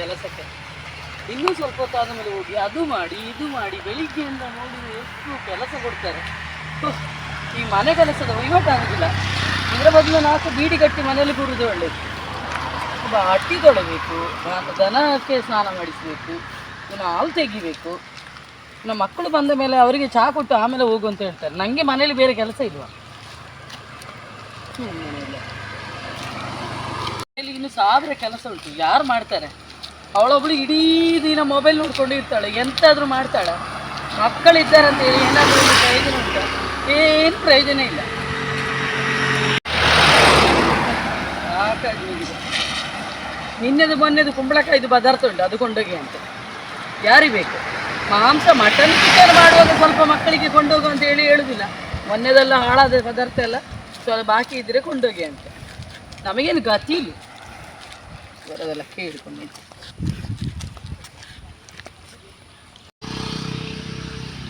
ಕೆಲಸಕ್ಕೆ. ಇನ್ನೂ ಸ್ವಲ್ಪ ಹೊತ್ತಾದ ಮೇಲೆ ಹೋಗಿ ಅದು ಮಾಡಿ, ಇದು ಮಾಡಿ ಬೆಳಿಗ್ಗೆಯಿಂದ ನೋಡಿ ಎಷ್ಟು ಕೆಲಸ ಕೊಡ್ತಾರೆ. ಈ ಮನೆ ಕೆಲಸದ ವಹಿವಾಟಾಗುದಿಲ್ಲ ಇದರ ಬದಲು ನಾಲ್ಕು ಬೀಡಿ ಕಟ್ಟಿ ಮನೆಯಲ್ಲಿ ಕೂರುದು ಒಳ್ಳೆಯದು ತುಂಬ ಅಟ್ಟಿ ತೊಡಬೇಕು ದನಕ್ಕೆ ಸ್ನಾನ ಮಾಡಿಸಬೇಕು, ಇನ್ನು ಹಾಲು ತೆಗಿಬೇಕು. ಇನ್ನು ಮಕ್ಕಳು ಬಂದ ಮೇಲೆ ಅವರಿಗೆ ಚಹಾ ಕೊಟ್ಟು ಆಮೇಲೆ ಹೋಗು ಅಂತ ಹೇಳ್ತಾರೆ. ನನಗೆ ಮನೇಲಿ ಬೇರೆ ಕೆಲಸ ಇಲ್ವಾ? ಸುಮ್ಮನೆ ಇಲ್ಲಿ ಇನ್ನು ಸಾವಿರ ಕೆಲಸ ಉಂಟು. ಯಾರು ಮಾಡ್ತಾರೆ? ಅವಳೊಬ್ಳು ಇಡೀ ದಿನ ಮೊಬೈಲ್ ನೋಡ್ಕೊಂಡಿರ್ತಾಳೆ. ಎಂತಾದರೂ ಮಾಡ್ತಾಳೆ. ಮಕ್ಕಳಿದ್ದಾರಂತ ಏನಾದರೂ ಪ್ರಯೋಜನ ಉಂಟಾ? ಏನು ಪ್ರಯೋಜನ ಇಲ್ಲ. ನಿನ್ನೆದು ಮೊನ್ನೆದು ಕುಂಬಳಕಾಯಿದು ಪದಾರ್ಥ ಉಂಟು. ಅದು ಕೊಂಡೋಗಿ ಅಂತ. ಯಾರಿಗೆ ಬೇಕು? ಮಾಂಸ, ಮಟನ್ ಚಿಕನ್ ಮಾಡುವಾಗ ಸ್ವಲ್ಪ ಮಕ್ಕಳಿಗೆ ಕೊಂಡೋಗು ಅಂತ ಹೇಳಿ ಹೇಳುದಿಲ್ಲ. ಮೊನ್ನೆದೆಲ್ಲ ಹಾಳಾದ ಪದಾರ್ಥ ಎಲ್ಲ ಸ್ವಲ್ಪ ಬಾಕಿ ಇದ್ದರೆ ಕೊಂಡೋಗಿ ಅಂತ. ನಮಗೇನು ಗತಿ ಇಲ್ಲ. ಬರೋದೆಲ್ಲ ಕೇಳಿಕೊಂಡಿದ್ದು.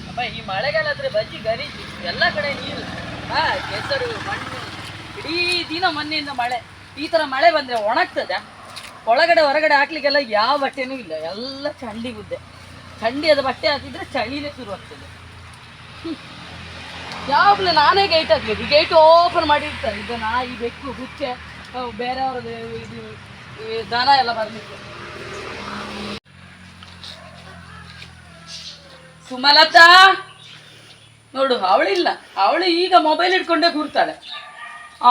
ಅಪ್ಪ, ಈ ಮಳೆಗಾಲದ್ರೆ ಬಜ್ಜಿ ಗಲೀಜು. ಎಲ್ಲ ಕಡೆ ನೀರು. ಹಾ ಕೆಸರು, ಮಣ್ಣು, ಇಡೀ ದಿನ ಮೊನ್ನೆಯಿಂದ ಮಳೆ. ಈ ತರ ಮಳೆ ಬಂದ್ರೆ ಒಣಗ್ತದೆ? ಒಳಗಡೆ, ಹೊರಗಡೆ ಹಾಕ್ಲಿಕ್ಕೆಲ್ಲ ಯಾವ ಬಟ್ಟೆನೂ ಇಲ್ಲ. ಎಲ್ಲ ಚಂಡಿ ಗುದ್ದೆ. ಚಂಡಿಯಾದ ಬಟ್ಟೆ ಹಾಕಿದ್ರೆ ಚಳಿನೇ ಶುರು ಆಗ್ತದೆ ಯಾವಾಗಲೂ ನಾನೇ ಗೇಟ್ ಹಾಕ್ಬೇಕು ಗೇಟ್ ಓಪನ್ ಮಾಡಿರ್ತಾರೆ. ಇದು ಈ ಬೆಕ್ಕು ಗುಚ್ಚೆ ಬೇರೆಯವ್ರದ್ದು ಇದು ಈ ಎಲ್ಲ ಸುಮಲತಾ! ನೋಡು, ಅವಳಿಲ್ಲ. ಅವಳು ಈಗ ಮೊಬೈಲ್ ಇಟ್ಕೊಂಡೇ ಕೂರ್ತಾಳೆ.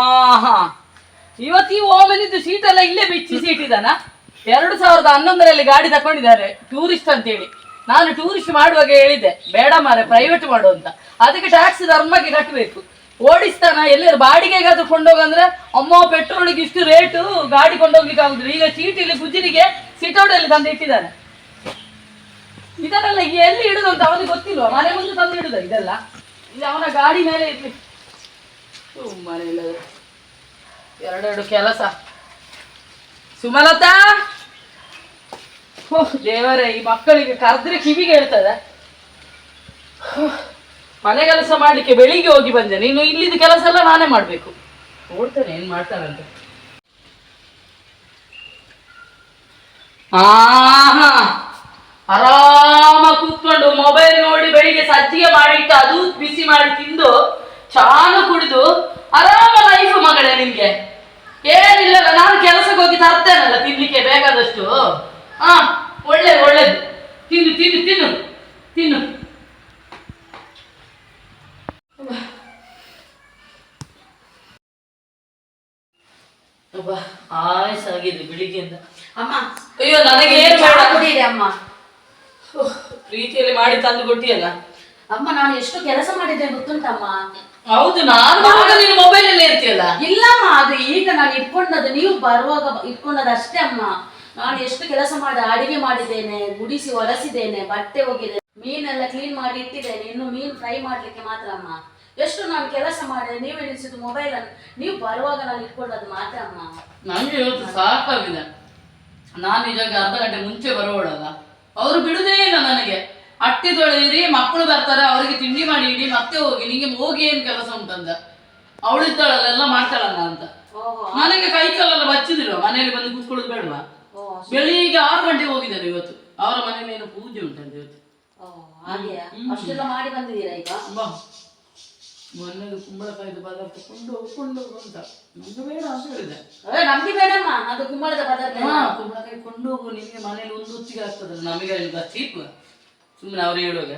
ಆಹಾ! ಹಾ ಇವತ್ತು ಸೀಟ್ ಎಲ್ಲ ಇಲ್ಲೇ ಬಿಚ್ಚಿ ಸೀಟ್ ಇದಾನ ಎರಡು ಸಾವಿರದ ಹನ್ನೊಂದರಲ್ಲಿ ಗಾಡಿ ತಕೊಂಡಿದ್ದಾರೆ ಟೂರಿಸ್ಟ್ ಅಂತೇಳಿ. ನಾನು ಟೂರಿಸ್ಟ್ ಮಾಡುವಾಗ ಹೇಳಿದ್ದೆ, ಬೇಡ ಮಾರೆ ಪ್ರೈವೇಟ್ ಮಾಡು ಅಂತ. ಅದಕ್ಕೆ ಟ್ಯಾಕ್ಸ್ ಧರ್ಮಕ್ಕೆ ಕಟ್ಟಬೇಕು. ಓಡಿಸ್ತಾನ ಎಲ್ಲರ ಬಾಡಿಗೆಗಾದ್ರೂ ಕೊಂಡೋಗಂದ್ರೆ, ಅಮ್ಮ, ಪೆಟ್ರೋಲ್ಗೆ ಇಷ್ಟು ರೇಟು ಗಾಡಿ ಕೊಂಡೋಗ್ಲಿಕ್ಕೆ ಆಗುದಿಲ್ಲ. ಈಗ ಚೀಟಿಲಿ ಗುಜ್ಜಿರಿಗೆ ಸಿಟೌಡಲ್ಲಿ ತಂದು ಇಟ್ಟಿದ್ದಾರೆ. ಇದನ್ನೆಲ್ಲ ಎಲ್ಲಿ ಇಡುದು ಅಂತ ಅವನಿಗೆ ಗೊತ್ತಿಲ್ವಾ? ಮನೆ ಮುಂದೆ ತಂದು ಇಡುದ ಇದೆಲ್ಲ? ಇದು ಅವನ ಗಾಡಿ ಮೇಲೆ ಇರ್ಲಿ. ಸುಮ್ಮನೆ ಇಲ್ಲ ಎರಡೆರಡು ಕೆಲಸ. ಸುಮಲತಾ! ದೇವರೇ, ಈ ಮಕ್ಕಳಿಗೆ ಕರೆದ್ರೆ ಕಿವಿಗೆ ಹೇಳ್ತದೆ. ಮನೆ ಕೆಲಸ ಮಾಡ್ಲಿಕ್ಕೆ ಬೆಳಿಗ್ಗೆ ಹೋಗಿ ಬಂದೆ. ನೀನು ಇಲ್ಲಿದ್ದು ಕೆಲಸ ಎಲ್ಲ ನಾನೇ ಮಾಡಬೇಕು. ನೋಡ್ತೇನೆ ಏನ್ ಮಾಡ್ತಾರಂತೆ ಆಹಾ! ಆರಾಮ ಕೂತ್ಕೊಂಡು ಮೊಬೈಲ್ ನೋಡಿ ಬೆಳಿಗ್ಗೆ ಸಜ್ಜಿಗೆ ಮಾಡಿಟ್ಟು ಅದು ಬಿಸಿ ಮಾಡಿ ತಿಂದು ಚಾನು ಕುಡಿದು ಆರಾಮ ಲೈಫ್ ಮಗಳೇ ನಿನ್ಗೆ ಏನಿಲ್ಲಲ್ಲ ನಾನು ಕೆಲಸಕ್ಕೆ ಹೋಗಿ ತರ್ತೇನಲ್ಲ ತಿನ್ಲಿಕ್ಕೆ ಬೇಕಾದಷ್ಟು. ಹಾ ಒಳ್ಳೇದು ಒಳ್ಳೇದು. ತಿನ್ನು ತಿನ್ನು ತಿನ್ನು ತಿನ್ನು. ಅಬ್ಬಾ ಆಯ್ಸಾಗಿದೆ ಬೆಳಿಗ್ಗೆಯಿಂದ. ಅಮ್ಮ ಅಯ್ಯೋ ನನಗೆ ಏನು ಬೇಡ ಕುಡೀರಿ ಅಮ್ಮ. ಪ್ರೀತಿಯಲ್ಲಿ ಮಾಡಿ ತಂದು ಕೊಟ್ಟಿಯಲ್ಲ? ಅಮ್ಮ ನಾನು ಎಷ್ಟು ಕೆಲಸ ಮಾಡಿದ್ದೆ ಗೊತ್ತುಂಟಮ್ಮ? ಹೌದು ನಾನು ನೀನು ಮೊಬೈಲ್ ಅಲ್ಲೇ ಇರ್ತೀಯಲ್ಲ? ಇಲ್ಲಮ್ಮ ಅದು ಈಗ ನಾನು ಇಟ್ಕೊಂಡದ್ದು ನೀವು ಬರುವಾಗ ಇಟ್ಕೊಂಡದ್ದು ಅಷ್ಟೇ ಅಮ್ಮ. ನಾನು ಎಷ್ಟು ಕೆಲಸ ಮಾಡಿ ಅಡಿಗೆ ಮಾಡಿದ್ದೇನೆ ಗುಡಿಸಿ ಒರೆಸಿದ್ದೇನೆ ಬಟ್ಟೆ ಹೋಗಿದೆ ಮೀನೆಲ್ಲ ಕ್ಲೀನ್ ಮಾಡಿ ಇಟ್ಟಿದ್ದೇನೆ ಇನ್ನು ಮೀನು ಫ್ರೈ ಮಾಡ್ಲಿಕ್ಕೆ ಮಾತ್ರ ಅಮ್ಮ. ಎಷ್ಟು ನಾನು ಕೆಲಸ ಮಾಡಿದೆ ನೀವು ಇಳಿಸಿದ ಮೊಬೈಲ್ ಅನ್ನು ನೀವು ಬರುವಾಗ ನಾನು ಇಟ್ಕೊಂಡದ್ದು ಮಾತ್ರ ಅಮ್ಮ. ನನಗೆ ಇವತ್ತು ಸಾಕಾಗಿದೆ. ನಾನು ನಿಜಕ್ಕೆ ಅರ್ಧ ಗಂಟೆ ಮುಂಚೆ ಬರೋಳಲ್ಲ ಅವರು ಬಿಡುದೇ ಇಲ್ಲ ನನಗೆ. ಅಟ್ಟಿ ತೊಳೆಯಿರಿ ಮಕ್ಕಳು ಬರ್ತಾರೆ ಅವರಿಗೆ ತಿಂಡಿ ಮಾಡಿ ಇಡಿ ಮತ್ತೆ ಹೋಗಿ ನಿಂಗೆ ಹೋಗಿ ಏನ್ ಕೆಲಸ ಉಂಟಂತ. ಅವಳಿದ್ದಾಳಲ್ಲ ಎಲ್ಲ ಮಾಡ್ತಾಳಲ್ಲ ಅಂತ. ನನಗೆ ಕೈ ಕಾಲೆಲ್ಲ ಬಚ್ಚಿದಿಲ್ವ ಮನೆಯಲ್ಲಿ ಬಂದು ಕೂತ್ಕೊಳ್ಳೋದು ಬೇಡವಾ? ಬೆಳಿಗ್ಗೆ ಆರು ಗಂಟೆಗೆ ಹೋಗಿದ್ದಾರೆ ಇವತ್ತು. ಅವರ ಮನೆಯಲ್ಲಿ ಏನು ಪೂಜೆ ಉಂಟಂತೆ ಇವತ್ತು. ಅಷ್ಟೆಲ್ಲ ಮಾಡಿ ಬಂದಿದ್ದೀರಾ ಈಗ? ಮೊನ್ನೆ ಕುಂಬಳಕಾಯಿದು ಪದಾರ್ಥ ಕೊಂಡು ಹೋಗು, ಕೊಂಡು ಹೋಗು ಅಂತ ನಮ್ಗೆ ಬೇಡ ಅಂತ ಹೇಳಿದೆ. ಅದೇ ನಮ್ಗೆ ಬೇಡಮ್ಮ ಅದು ಕುಂಬಳದ ಪದಾರ್ಥ ಹಾ ಕುಂಬಳಕಾಯಿ ಕೊಂಡು ಹೋಗು ನಿಮಗೆ ಮನೇಲಿ ಒಂದು ಹೊತ್ತಿಗೆ ಆಗ್ತದೆ ನಮಗೆ ಈಗ ಚೀಪ್ ಸುಮ್ಮನೆ ಅವ್ರು ಹೇಳುವಾಗ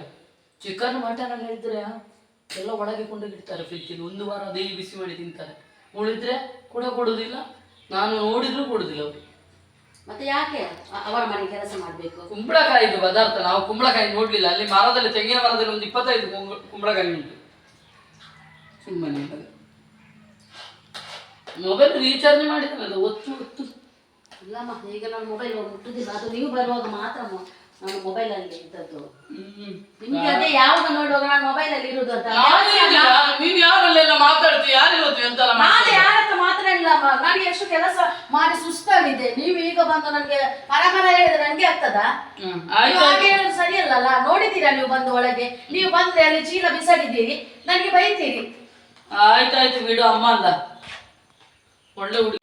ಚಿಕನ್ ಮಟನ್ ಎಲ್ಲ ಇದ್ರೆ ಎಲ್ಲ ಒಳಗೆ ಕೊಂಡೋಗಿಡ್ತಾರೆ ಫ್ರಿಜ್ಜಲ್ಲಿ ಒಂದು ವಾರ ಅದೇ ಬಿಸಿ ಮಾಡಿ ತಿಂತಾರೆ. ಉಳಿದ್ರೆ ಕೂಡ ಕೊಡುವುದಿಲ್ಲ ನಾನು ನೋಡಿದ್ರು ಕೊಡುದಿಲ್ಲ ಅವರು ಮತ್ತೆ ಯಾಕೆ ಅವರ ಮನೆ ಕೆಲಸ ಮಾಡ್ಬೇಕು? ಕುಂಬಳಕಾಯಿದು ಪದಾರ್ಥ ನಾವು ಕುಂಬಳಕಾಯಿ ನೋಡ್ಲಿಲ್ಲ. ಅಲ್ಲಿ ಮರದಲ್ಲಿ ತೆಂಗಿನ ಮರದಲ್ಲಿ ಒಂದು ಇಪ್ಪತ್ತೈದು ಕುಂಬ- ಕುಂಬಳಕಾಯಿ ಉಂಟು. ಸುಮ್ಮನೆ ಮೊಬೈಲ್ ರೀಚಾರ್ಜ್ ಮಾಡಿದ್ರಲ್ಲ ಒತ್ತು ಒತ್ತು. ಇಲ್ಲಮ್ಮ ಈಗ ನಾನು ಮೊಬೈಲ್ ಮುಟ್ಟುದಿಲ್ಲ. ಅದು ನೀವು ಬರುವಾಗ ಮಾತ್ರ ನಾನು ಮೊಬೈಲ್ ಅಲ್ಲಿ ಇದ್ದದ್ದು. ನಿಮ್ಗೆ ಅದೇ ಯಾವಾಗ ನೋಡುವಾಗ ನಾನು ಮೊಬೈಲ್ ಅಲ್ಲಿ ಇರುದು ಅಂತ? ನಾನೇನಿಲ್ಲ, ನೀವ್ ಯಾರಲ್ಲೆಲ್ಲ ಮಾತಾಡ್ತೀವಿ ಯಾರು ಇವತ್ತು ಎಂತೆಲ್ಲ ನಾನು? ಯಾರ ಹತ್ರ ಮಾತ್ರ ಇಲ್ಲಮ್ಮ. ನನಗೆ ಎಷ್ಟು ಕೆಲಸ ಮಾಡಿ ಸುಸ್ತಾಗಿದೆ. ನೀವು ಈಗ ಬಂದು ನನಗೆ ಪರಮರ ಹೇಳಿದ್ರೆ ನನಗೆ ಆಗ್ತದಾ? ಸರಿ ನೀವು ಆಯ್ತು. ಹಾಗೆ ಹೇಳೋದು ಸರಿಯಲ್ಲಲ್ಲ ನೋಡಿದ್ದೀರಾ ನೀವು ಬಂದು ಒಳಗೆ? ನೀವು ಬಂದ್ರೆ ಅಲ್ಲಿ ಚೀಲ ಬಿಸಾಡಿದ್ದೀರಿ. ನನಗೆ ಬೈತೀರಿ. ಆಯ್ತಾಯ್ತು ಬಿಡು ಅಮ್ಮ ಅಂದ ಒಳ್ಳೆ ಹುಡುಗಿ.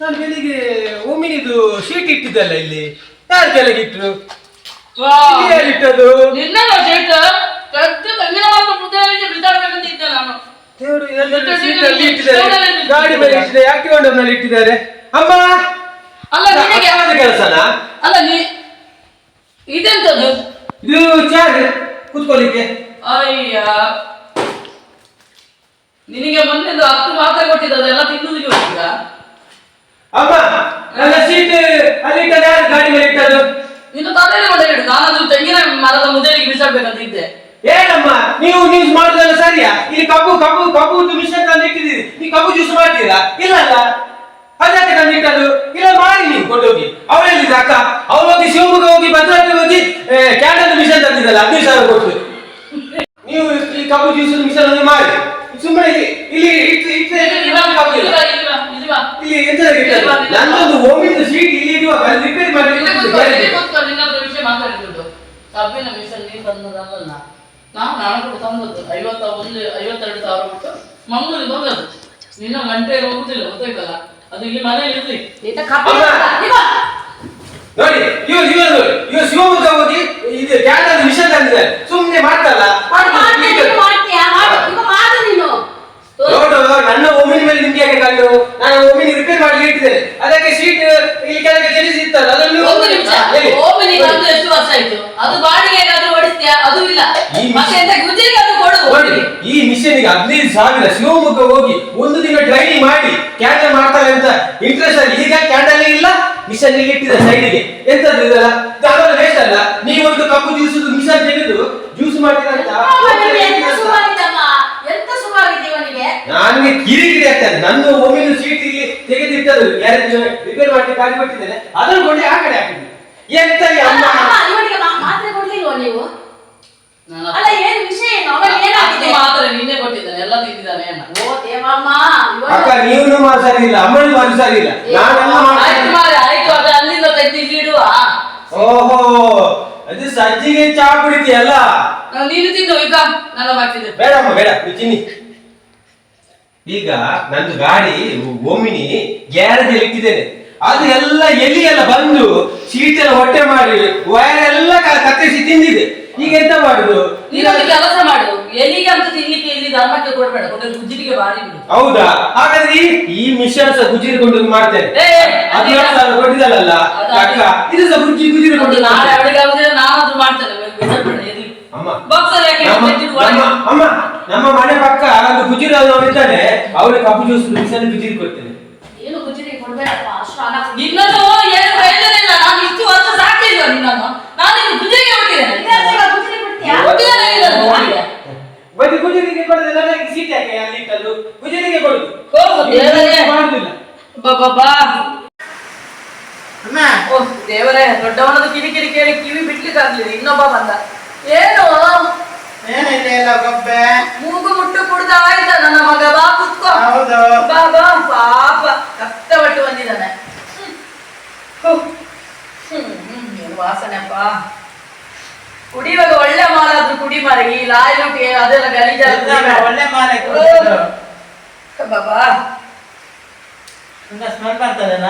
ನಾನು ಬೆಳಿಗ್ಗೆ ಒಮ್ಮಿನಿದು ಶೀಟ್ ಇಟ್ಟಿದ್ದಲ್ಲ ಇಲ್ಲಿ. ಯಾರು ಕೆಳಗೆ ಇಟ್ರು? ಇಟ್ಟದು ನಿನ್ನ ಶೀಟ್? ತೆಂಗಿನ ಮಾತ್ರ ಮುದ್ದೆಗಳಿಗೆ ಬಿದ್ದಾಡಬೇಕಂತ ಇದ್ದೆ ನಾನು. ದೇವರು ಎಲ್ಲ ಶೀಟ್ ಅಲ್ಲಿ ಇಟ್ಟಿದ್ದಾರೆ? ಗಾಡಿ ಮೇಲೆ ಇಟ್ಟಿದ್ದಾರೆ. ಆಕ್ಟಿವ್ ಇಟ್ಟಿದ್ದಾರೆ? ಅಮ್ಮ! ಅಲ್ಲ ನಿನಗೆ ಕೆಲಸನ ಕೆಲಸನಾ? ಅಲ್ಲ ನೀ ಇದೆಂತದ್ದು? ಇದು ಚಾರ್ ಕೂತ್ಕೊಳ್ಳಿಕ್ಕೆ. ಅಯ್ಯ. ನಿನಗೆ ಮೊನ್ನೆದು ಹತ್ತು ಮಾತ್ರ ಕೊಟ್ಟಿದ್ದದೆಲ್ಲ ತಿನ್ನುವುದಿಗೆ ಹೋಗಿದ್ದ ಅಮ್ಮ ನನ್ನ ಸೀಟ್ ಅಲ್ಲಿ ಇಟ್ಟದ್ದು ಯಾರು? ಗಾಡಿ ಮೇಲೆ ಇಟ್ಟದು ನಿನ್ನ ತಂದೆ ಒಳ್ಳೆ ಇಡು. ನಾನದು ತೆಂಗಿನ ಮರದ ಮುದ್ದೆಗೆ ಬಿಸಾಡ್ಬೇಕಂತ ಇದ್ದೆ. ಏನಮ್ಮ ನೀವು ನ್ಯೂಸ್ ಮಾಡುದಲ್ಲ ಸರಿಯಾ? ಇಲ್ಲಿ ಕಬ್ಬು ಕಬ್ಬು ಕಬ್ಬು ಮಿಷನ್ ತಂದು ಇಟ್ಟಿದ್ದೀರಿ ನೀವು ಕಬ್ಬು ಜ್ಯೂಸ್ ಮಾಡ್ತೀರಾ? ಇಲ್ಲ ಅಲ್ಲ. ಅದಕ್ಕೆ ನಾನು ಇಟ್ಟದ್ದು ಇಲ್ಲ ಮಾಡಿ ನೀವು ಕೊಂಡೋಗಿ. ಅವಳೆಲ್ಲಿದ್ದ ಅಕ್ಕ ಅವ್ರು ಹೋಗಿ ಶಿವಮೊಗ್ಗ ಹೋಗಿ ಭದ್ರಾವತಿ ಹೋಗಿ ಕ್ಯಾಂಡಲ್ ಮಿಷನ್ ತಂದಿದ್ದಲ್ಲ ಹದಿನೈದು ಸಾವಿರ ಕೊಟ್ಟು ನೀವು ಈ ಕಬ್ಬು ಜ್ಯೂಸ್ ಮಿಷನ್ ಅನ್ನು ಮಾಡಿ. ಸುಮ್ಮನೆ ಇಲ್ಲಿ ಇಲ್ಲಿ ಎಂತ ನನ್ನೊಂದು ಓಮಿನ ಸೀಟ್ ಇಲ್ಲಿ ಇಡುವ ರಿಪೇರಿ ಮಾಡಿ ಕಬ್ಬಿನ ಮಿಷನ್ ನೀವು ಬಂದದಲ್ಲ ನಾವು ನಾನು ಕೂಡ ತಂದದ್ದು ಐವತ್ತ ಒಂದು ಐವತ್ತೆರಡು ಸಾವಿರ ಮಂಗಳೂರಿಗೆ ಬಂದದ್ದು ನಿನ್ನ ಗಂಟೆ ಹೋಗುದಿಲ್ಲ ಗೊತ್ತಾಯ್ತಲ್ಲ? ಅದು ಇಲ್ಲಿ ಮನೆ ಇರ್ಲಿ. ಈತ ಕಪ್ಪೆ ಇವ. ನೋಡಿ ಇವ್ರು ಇವರು ಇವ್ರು ಶಿವಮೊಗ್ಗ ಹೋಗಿ ಇದು ಕ್ಯಾಂಡಲ್ ವಿಷಯ ತಂದಿದೆ ಸುಮ್ಮನೆ ಮಾಡ್ತಲ್ಲ? ಮಾಡು, ಮಾಡ್ತೀಯ, ನೀನು ಮಾಡ್ತೀಯ? ಇವ ಮಾಡು ನೀನು. ನೋಡು ನನ್ನ ಒಮ್ಮಿನ ಮೇಲೆ ನಿಮ್ಗೆ ಹೇಗೆ ಕಂಡು ನಾನು ಒಮ್ಮಿನ ರಿಪೇರ್ ಮಾಡಿ ಇಟ್ಟಿದ್ದೇನೆ. ಅದಕ್ಕೆ ಸೀಟ್ ಇಲ್ಲಿ ಕೆಳಗೆ ಚಲಿಸಿ ಇರ್ತಲ್ಲ ಅದನ್ನು ಒಂದು ನಿಮಿಷ? ಒಂದು ಎಷ್ಟು ವರ್ಷ ಆಯ್ತು? ಅದು ಬಾಡಿಗೆಗಾದ್ರೂ ಅದು ಇಲ್ಲ. ಈ ಮತ್ತೆ ಎಂತ ಅದು ಕೊಡು. ನೋಡಿ ಈ ಮಿಷನ್ಗೆ ಹದಿನೈದು ಸಾವಿರ ಶಿವಮೊಗ್ಗ ಹೋಗಿ ಒಂದು ದಿನ ಟ್ರೈನಿಂಗ್ ಮಾಡಿ ಕ್ಯಾಂಡಲ್ ಮಾಡ್ತಾರೆ ಅಂತ ಇಂಟ್ರೆಸ್ಟ್ ಅಲ್ಲಿ. ಈಗ ಕ್ಯಾಂಡಲ್ ಇಲ್ಲ ಮಿಷನ್ ಇಲ್ಲಿ ಇಟ್ಟಿದೆ ಸೈಡ್ಗೆ ಎಂತದ್ದು ಇದಲ್ಲ? ದಾವಲ ವೇಸ್ಟ್ ಅಲ್ಲ. ನೀವೊಂದು ಕಪ್ಪು ಜ್ಯೂಸ್ ಮಿಷನ್ ತೆಗೆದು ಜ್ಯೂಸ್ ಮಾಡ್ತೀರಾ ಅಂತ? ಅವನಿಗೆ ಎಂತ ಸುಖವಾಗಿದ್ದಮ್ಮ? ಎಂತ ಸುಖವಾಗಿದೆ ಇವನಿಗೆ? ನನಗೆ ಕಿರಿಕಿರಿ ಆಗ್ತದೆ. ನನ್ನ ಒಮ್ಮಿನ ಸೀಟ್ ಇಲ್ಲಿ ತೆಗೆದಿಟ್ಟದು ಗ್ಯಾರೇಜ್ ರಿಪೇರ್ ಮಾಡಿ ಗಾಡಿ ಕೊಟ್ಟಿದ್ದೇನೆ. ಅದನ್ನು ಕೊಡಿ ಆ ಕಡೆ ಹಾಕಿದ್ದೆ ಎಂತ ಅಮ್ಮ? ಮಾತ್ರೆ ಕೊಡ್ಲಿಲ್ವಾ ನೀವು? ಅಲ್ಲ ಏನ್ ವಿಷಯ ಏನು? ಅವನಿಗೆ ಏನಾಗಿದೆ? ಮಾತ್ರ ನಿನ್ನೆ ಕೊಟ್ಟಿದ್ದಾನೆ ಎಲ್ಲ ತಿಂದಿದ್ದಾನೆ ಓ ದೇವಮ್ಮ ಅಕ್ಕ ಮಾರು ಸರಿ ಇಲ್ಲ ನಾನೆಲ್ಲ ಆಯ್ತು ಮಾಡ್ತೇನೆ ಮಾರೆ ಆಯ್ತು ಅದು ಅಲ್ಲಿಂದ ತೆಗೆದು ಓಹೋ ಅದು ಸಜ್ಜಿಗೆ ಚಾ ಕುಡಿತೀಯಲ್ಲ? ನಾನು ನೀನು ತಿನ್ನು ಈಗ ನನ್ನ ಮಾಡ್ತಿದ್ದೆ ಬೇಡಮ್ಮ ಬೇಡ ನೀ ತಿನ್ನಿ. ಈಗ ನಂದು ಗಾಡಿ ಓಮಿನಿ ಗ್ಯಾರೇಜ್ ಅಲ್ಲಿ ಇಟ್ಟಿದ್ದೇನೆ. ಅದು ಎಲ್ಲ ಎಲಿ ಎಲ್ಲ ಬಂದು ಸೀಟ್ ಎಲ್ಲ ಹೊಟ್ಟೆ ಮಾಡಿ ವಯರ್ ಎಲ್ಲ ಕತ್ತರಿಸಿ ತಿಂದಿದೆ. ಈಗ ಎಂತ ಮಾಡುದು? ನೀನೊಂದು ಕೆಲಸ ಮಾಡು ಎಲ್ಲಿಗೆ ಅಂತ ತಿನ್ಲಿಕ್ಕೆ ಇಲ್ಲಿ ಧರ್ಮಕ್ಕೆ ಕೊಡ್ಬೇಡ. ಕೊಟ್ಟರೆ ಗುಜ್ಜಿಗೆ ಬಾರಿ ಬಿಡು ಹೌದಾ? ಹಾಗಾದ್ರೆ ಈ ಈ ಮಿಷನ್ ಸಹ ಗುಜಿರಿಕೊಂಡು ಮಾಡ್ತೇನೆ. ಏ, ಅದು ಎರಡು ಸಾವಿರ ಕೊಟ್ಟಿದ್ದಲ್ಲ ಅದು ಅಕ್ಕ ಇದು ಸಹ ಗುಜ್ಜಿ ಗುಜಿರಿಕೊಂಡು ಕೊಂಡು ನಾಳೆ ಅವಳಿಗೆ ಆಗುದಿಲ್ಲ ನಾನಾದ್ರೂ ಮಾಡ್ತೇನೆ. ಬಿಸಾಡ್ಬೇಡ ಎಲ್ಲಿ? ಅಮ್ಮ. ಯಾಕೆ ನಮ್ಮ ತೆಗೆದಿಡು ಒಳಗೆ? ನಮ್ಮ- ಅಮ್ಮ ನಮ್ಮ ಮನೆ ಪಕ್ಕ ಒಂದು ಗುಜಿರ ಇದ್ದಾನೆ ಅವ್ರಿಗೆ ಕಬ್ಬು ಜ್ಯೂಸ್ ಮಿಷನ್ ಗುಜಿರಿ ಕೊಡ್ತೇನೆ. ಏನು ಗುಜರಿ ಕೊಡ್ಬೇಡಪ್ಪ? ಅಷ್ಟು ನಿನ್ನದು ಏನು ಪ್ರಯೋಜನ ಇಲ್ಲ ನಾನು ಇಷ್ಟು ವರ್ಷ ಸಾಕಿಲ್ವ ನಿನ್ನನ್ನು ನಾನು ಇನ್ನು ಗುಜ್ಜಿಗೆ ಹೊಟ್ಟಿದ್ದೇನೆ ಈಗ ಗುಜರಿ ಕೊಡ್ತೀಯಾ ಕೊಟ್ಟಿದ್ದೇನೆ ನಿನ್ನನ್ನು ನನಗೆ. ಬರೀ ಗುಜರಿಗೆ ಕೊಡದೆ ನನಗೆ ಸೀಟ್ ಯಾಕೆ ಅಲ್ಲಿ ಇಟ್ಟದ್ದು ಗುಜರಿಗೆ ಕೊಡುದು ಹೋಗು ದೇವರೇ ಮಾಡುದಿಲ್ಲ ಬಾಬಾ ಓ ದೇವರೇ ದೊಡ್ಡವನದು ಕಿರಿಕಿರಿ ಕೇಳಿ ಕಿವಿ ಬಿಡ್ಲಿಕ್ಕೆ ಆಗ್ಲಿಲ್ಲ ಇನ್ನೊಬ್ಬ ಬಂದ ಏನು ಏನಿಲ್ಲ ಎಲ್ಲ ಗೊಬ್ಬೆ ಮೂಗು ಮುಟ್ಟು ಕುಡ್ದ ಆಯ್ತಾ ನನ್ನ ಮಗ ಬಾ ಕುತ್ಕೋ ಹೌದು ಬಾ ಬಾ ಪಾಪ ಕಷ್ಟಪಟ್ಟು ಬಂದಿದ್ದಾನೆ ಹ್ಮ್. ಹ್ಮ್, ಹ್ಮ್, ಏನು ವಾಸನೆಪ್ಪ ಕುಡಿಯುವಾಗ ಒಳ್ಳೆ ಮಾಲಾದ್ರೂ ಕುಡಿ ಮಾರಿ ಈ ಲಾಯಲ್ಟಿ ಅದೆಲ್ಲ ಗಲೀಜಾಗಿ ಒಳ್ಳೆ ಮಾಲೆ. ಬಾಬಾ. ಸ್ಮೆಲ್ ಬರ್ತದಲ್ಲ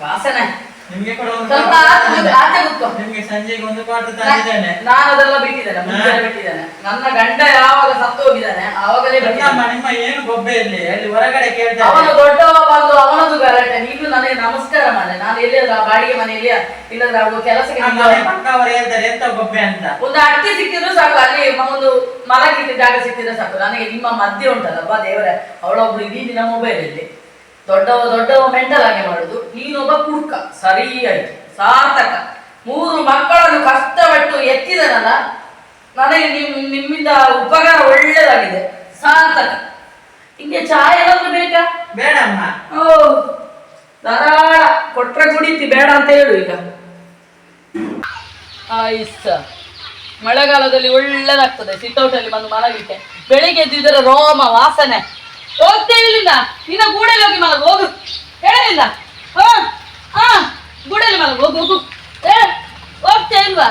ವಾಸನೆ. ನಿಮ್ಗೆ ಕೂಡ ಒಂದು ಸ್ವಲ್ಪ ಆಚೆ. ಆಚೆ ಕೂತ್ಕೋ ನಿಮ್ಗೆ ಸಂಜೆಗೆ ಒಂದು ಪಾಟ್ ತಂದಿದ್ದೇನೆ. ನಾನು ಅದೆಲ್ಲ ಬಿಟ್ಟಿದ್ದೇನೆ ಮುಂಜಾನೆ ಬಿಟ್ಟಿದ್ದೇನೆ. ನನ್ನ ಗಂಡ ಯಾವಾಗ ಸತ್ತು ಹೋಗಿದ್ದಾನೆ ಆವಾಗಲೇ ನಮ್ಮ ನಿಮ್ಮ ಏನು ಗೊಬ್ಬೆ ಇಲ್ಲಿ? ಅಲ್ಲಿ ಹೊರಗಡೆ ಅವನು ಕೇಳ್ತಾರೆ ದೊಡ್ಡವ ಬಂದು ಅವನದು ಗಲಾಟೆ. ನೀನು ನನಗೆ ನಮಸ್ಕಾರ ಮಾಡೆ. ನಾನು ಎಲ್ಲಿಯಾದ್ರೂ ಆ ಬಾಡಿಗೆ ಮನೆಯಲ್ಲಿ ಇಲ್ಲದ್ರೆ ಅವ್ರು ಕೆಲಸಕ್ಕೆ ನಮ್ಮ ಮನೆ. ಪಕ್ಕ ಅವರು ಹೇಳ್ತಾರೆ ಎಂತ ಗೊಬ್ಬೆ ಅಂತ? ಒಂದು ಅಟ್ಟಿ ಸಿಕ್ಕಿದ್ರು ಸಾಕು ಅಲ್ಲಿ ಮ- ಒಂದು ಮಲಗಿದ್ದ ಜಾಗ ಸಿಕ್ಕಿದ್ರೆ ಸಾಕು. ನನಗೆ ನಿಮ್ಮ ಮಧ್ಯೆ ಉಂಟಲ್ಲಪ್ಪ ದೇವರೇ. ಅವಳೊಬ್ಳು ಇಡೀ ದಿನ ಮೊಬೈಲ್ ಅಲ್ಲಿ. ದೊಡ್ಡವ ದೊಡ್ಡವ ಮೆಂಟಲ್ ಆಗಿ ಮಾಡುದು. ನೀನೊಬ್ಬ ಕುಡ್ಕ ಸರಿ ಆಯ್ತು ಸಾರ್ಥಕ. ಮೂರು ಮಕ್ಕಳನ್ನು ಕಷ್ಟಪಟ್ಟು ಎತ್ತಿದನಲ್ಲ ನನಗೆ ನಿಮ್ ನಿಮ್ಮಿಂದ ಉಪಕಾರ ಒಳ್ಳೇದಾಗಿದೆ. ಸಾರ್ಥಕ. ಹಿಂಗೆ ಚಾಯ್ ಏನಾದ್ರು ಬೇಕಾ? ಬೇಡಮ್ಮ. ಓ ಧಾರಾಳ. ಕೊಟ್ರೆ ಕುಡಿತಿ ಬೇಡ ಅಂತ ಹೇಳು ಈಗ. ಆಯ್ಸ. ಮಳೆಗಾಲದಲ್ಲಿ ಒಳ್ಳೇದಾಗ್ತದೆ. ಸಿಟ್ಔಟ್ ಅಲ್ಲಿ ಬಂದು ಮಲಗಿಕ್ಕೆ ಬೆಳಿಗ್ಗೆ ಎದ್ದಿದ್ರೆ ರೋಮ ವಾಸನೆ. ಹೋಗ್ತೇ ಇಲ್ಲಿಂದ. ನಿನ್ನ ಗೂಡಲ್ಲಿ ಹೋಗಿ ಮಲಗು, ಹೋಗು. ಹೇಳಿಲ್ಲ ಹಾ ಹಾ, ಗೂಡಲ್ಲಿ ಮಲಗು, ಹೋಗು ಹೋಗು. ಏ, ಹೋಗ್ತೇ ಇಲ್ವಾ?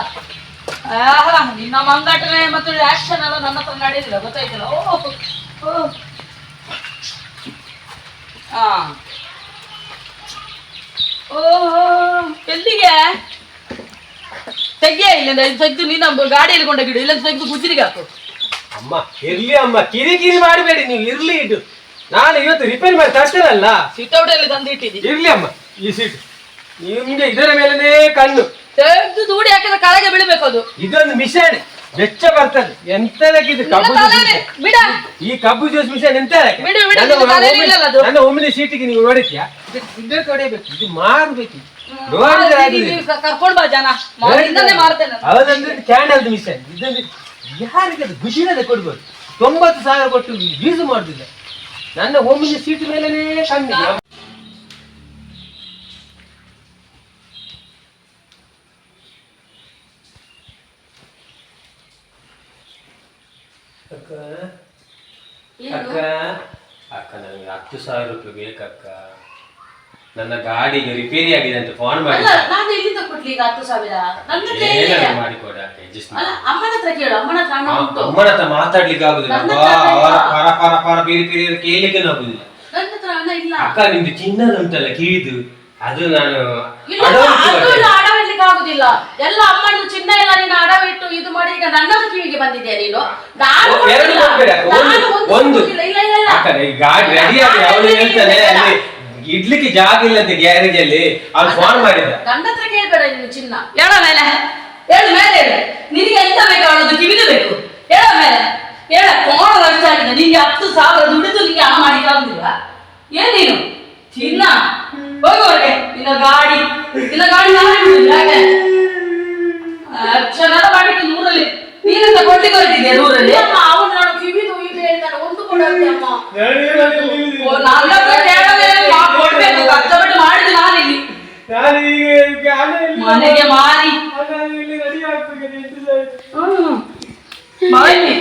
ಆಹಾ, ನಿನ್ನ ಮಂಗಾಟನೆ ಮತ್ತು ಆಕ್ಷನ್ ಎಲ್ಲ ನನ್ನ ಹತ್ರ ನಡೆಯಲಿಲ್ಲ ಗೊತ್ತಾಯ್ತಲ್ಲ? ಓ ಹಾ. ಎಲ್ಲಿಗೆ? ತೆಗಿಯ ಇಲ್ಲಿಂದ ತೆಗೆದು ಗಾಡಿ ಗಾಡಿಯಲ್ಲಿ ಕೊಂಡೋಗಿಡು ಇಲ್ಲ ತೆಗೆದು ಗುಜರಿಗೆ ಹಾಕು. ಅಮ್ಮ ಇರ್ಲಿ ಅಮ್ಮ ಕಿರಿ ಕಿರಿ ಮಾಡಬೇಡಿ ನೀವು ಇರ್ಲಿ ಇಡು ನಾನು ಇವತ್ತು ರಿಪೇರ್ ಮಾಡಿ ತರ್ತೇನಲ್ಲ? ಸಿಟೌಟ್ ಅಲ್ಲಿ ಇಟ್ಟಿದ್ದೀನಿ ಇರ್ಲಿ ಅಮ್ಮ ಈ ಸೀಟ್ ನಿಮ್ಗೆ ಇದರ ಮೇಲೆನೇ ಕಣ್ಣು. ತೆಗೆದು ದೂಡಿ ಹಾಕಿದ್ರೆ ಕೆಳಗೆ ಬೀಳ್ಬೇಕು ಅದು. ಇದೊಂದು ಮಿಷನ್ ಬೆಚ್ಚ ಬರ್ತದೆ. ಎಂತದಕ್ಕಿದು ಕಬ್ಬು ಬಿಡ. ಈ ಕಬ್ಬು ಜ್ಯೂಸ್ ಮಿಷನ್ ಎಂತ ಬಿಡು, ಬಿಡು, ನಿನ್ನ ತಲೆಯಲ್ಲಿ ಇಲ್ಲಲ್ಲ ಅದು. ನನ್ನ ಒಮ್ಮೆ ಸೀಟಿಗೆ ನೀವು ನೋಡಿದ್ಯಾ ಇದು ಹೊಡೆಯಬೇಕು ಇದು ಮಾರ್ಬೇಕು. ನೋಡಿದ್ರೆ ಆಗುದಿಲ್ಲ. ಕರ್ಕೊಂಡ್ ಬಾ ಜನ. ಮಾರ್ತೇನೆ ನಾನು. ಹೌದಂದ್ರೆ ಕ್ಯಾಂಡಲ್ ಮಿಷನ್ ಇದೊಂದು ಯಾರಿಗೆ ಅದು ಖುಷಿನೇ ಕೊಡ್ಬೋದು. ತೊಂಬತ್ತು ಸಾವಿರ ಕೊಟ್ಟು ಯೂಸ್ ಮಾಡುದಿಲ್ಲ ನನ್ನ ಒಮ್ಮಿನ ಸೀಟ್ ಮೇಲೆನೇ ಕಮ್ಮಿ ಅಕ್ಕ. ಅಕ್ಕ. ಅಕ್ಕ ನನಗೆ ಹತ್ತು ಸಾವಿರ ರೂಪಾಯಿ ಬೇಕಕ್ಕ. ನನ್ನ ಗಾಡಿಗೆ ರಿಪೇರಿ ಆಗಿದೆ ಅಂತ ಫೋನ್ ಮಾಡಿ ನಾನು ಎಲ್ಲಿಂದ ಕೊಡ್ಲಿ ಈಗ ಹತ್ತು ಸಾವಿರ? ನನ್ನ ಇದೆ. ಏನಾದ್ರು ಅಡ್ಜಸ್ಟ್ ಅಲ್ಲ ಅಮ್ಮನ ಹತ್ರ ಕೇಳು ಅಮ್ಮನ ಹತ್ರ ಹಣ ಉಂಟು. ಅಮ್ಮನ ಹತ್ರ ಮಾತಾಡ್ಲಿಕ್ಕೆ ಆಗುದಿಲ್ಲ ನನ್ನ ಅವರ. ಪರ ಪರ ಪರ ಬೇರೆ ಬೇರೆ ಕೇಳಲಿಕ್ಕೆ ಆಗುದಿಲ್ಲ. ನನ್ನ ಹತ್ರ ಹಣ ಇಲ್ಲ. ಅಕ್ಕ ನಿಮ್ದು ಚಿನ್ನದ ಉಂಟಲ್ಲ ಕಿವಿದು. ಅದು ನಾನು ಇಲ್ಲ ಅಡವಿಟ್ಟು ಅದು ಬರ್ತೇನೆ. ಅಡವಿಡ್ಲಿಕ್ಕೆ ಆಗುದಿಲ್ಲ. ಎಲ್ಲ ಅಮ್ಮನ ಚಿನ್ನ ಎಲ್ಲ ನಿನ್ನ ಅಡವಿಟ್ಟು ಇದು ಮಾಡಿ ಈಗ ನನ್ನದು ಕಿವಿಗೆ ಬಂದಿದ್ಯಾ ನೀನು? ನಾನು ಓ, ಎರಡು ಕೊಡ್ಲಿಲ್ಲ. ಕೊಡ್ಬೇಡಿ ಅಕ್ಕ, ನಾನು ಒಂದು ಒಂದು ಒಂದು. ಕೊಡ್ಲಿಲ್ಲ. ಇಲ್ಲ ಇಲ್ಲ ಇಲ್ಲ. ಅಕ್ಕ ಈ ಗಾಡಿ ರೆಡಿ ಆಗಿ ಅವನು ಹೇಳ್ತಾನೆ ಅಲ್ಲಿ ಇಡ್ಲಿಕ್ಕೆ ಜಾಗ ಇಲ್ಲ ಅಂತ ಗ್ಯಾರೇಜ್ ಅಲ್ಲಿ. ಅವ್ನು ಫೋನ್ ಮಾಡಿದ. ನನ್ನ ಹತ್ರ ಕೇಳ್ಬೇಡ ನೀನು ಚಿನ್ನ. ಹೇಳ. ಮೇಲೆ ಹೇಳು ಮೇಲೆ ಹೇಳು. ನಿನಗೆ ಎಂತ ಬೇಕು ಅವಳದ್ದು ಕಿವಿದು ಬೇಕು. ಹೇಳ ಮೇಲೆ. ಹೇಳ ಕೋಣ ವರ್ಷ ಆಗಿದೆ. ನಿಂಗೆ ಹತ್ತು ಸಾವಿರ ದುಡಿದು ನಿನಗೆ ಆ ಮಾಡಿಕ್ಕೆ ಆಗುದಿಲ್ಲ. ಏನ್ ನೀನು? ಚಿನ್ನ? ಹೋಗು ಹೊರಗೆ. ನಿನ್ನ ಗಾಡಿ. ನಿನ್ನ ಗಾಡಿ ನಾನೇ ಬಿಡುದು ಯಾಕೆ? ಚೆನ್ನಾಗ ಮಾಡಿಟ್ಟು ನೂರಲ್ಲಿ. ನೀನೆಂತ ಕೊಟ್ಟಿಗೆ ಹೊರಟಿದ್ಯಾ ನೂರಲ್ಲಿ? ಅಮ್ಮ ಅವನು ನಾನು ಕಿವಿದು ಇದು ಹೇಳ್ತಾನೆ ಒಂದು ಕೊಡಂತೆ ಅಮ್ಮ. ಓ, ನನ್ನ ಹತ್ರ ಕೇಳದೆ ನಾ ಕೊಡ್ಬೇಕು ಕಷ್ಟಪಟ್ಟು ಮಾಡಿದ್ದು ನಾನಿಲ್ಲಿ ಮನೆಗೆ ಮಾರಿ ಹ್ಮ್ ಮಾಡಿ